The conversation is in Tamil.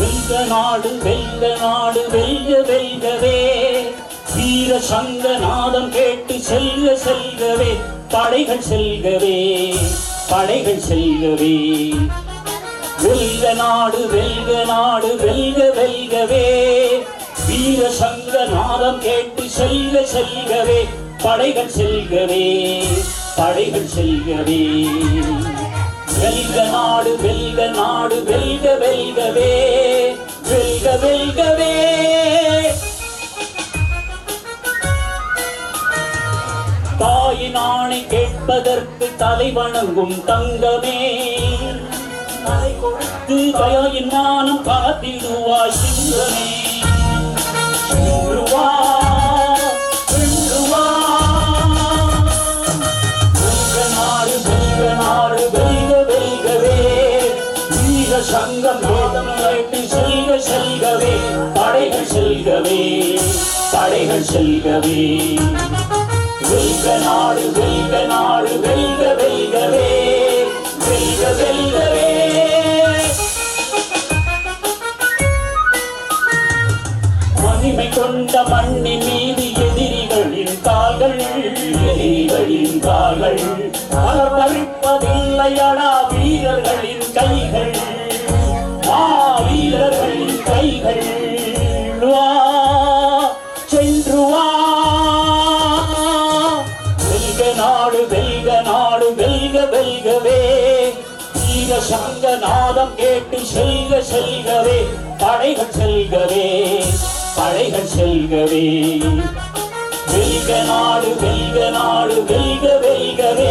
நாடு வெல்க நாடு வெல்க வெல்கவே வீர சங்க நாதம் கேட்டு செல்க செல்கவே. படைகள் செல்கவே படைகள் செல்கவே. வெல்க நாடு வெல்க நாடு வெல்க வெல்கவே. வீர சங்க நாதம் கேட்டு செல்க செல்கவே. படைகள் செல்கவே படைகள் செல்கவே. வெல்க நாடு வெல்க நாடு வெல்க வெல்கவே. வெல்கவே தாயின் ஆணை கேட்பதற்கு தலை வணங்கும் தங்கமே. தலை கொடுத்து தயாயின் நானும் காத்திடுவாய் சிங்கமே. வீர கேட்டு செல்க செல்கவே. படைகள் செல்கவே படைகள் செல்கவே. வெல்க நாடு வெல்க நாடு வெல்க வெல்கவே. வெல்க வெல்கவே. மகிமை கொண்ட மண்ணின் மீது எதிரிகளின் கால்கள் எதிரிகளின் கால்கள். பலர் வெல்க நாடு வெல்க நாடு வெல்க வெல்கவே. தீர சங்க நாதம் கேட்டு செல்க செல்கவே. படைகள் செல்கவே படைகள் செல்கவே. வெல்க நாடு வெல்க நாடு வெல்க வெல்கவே.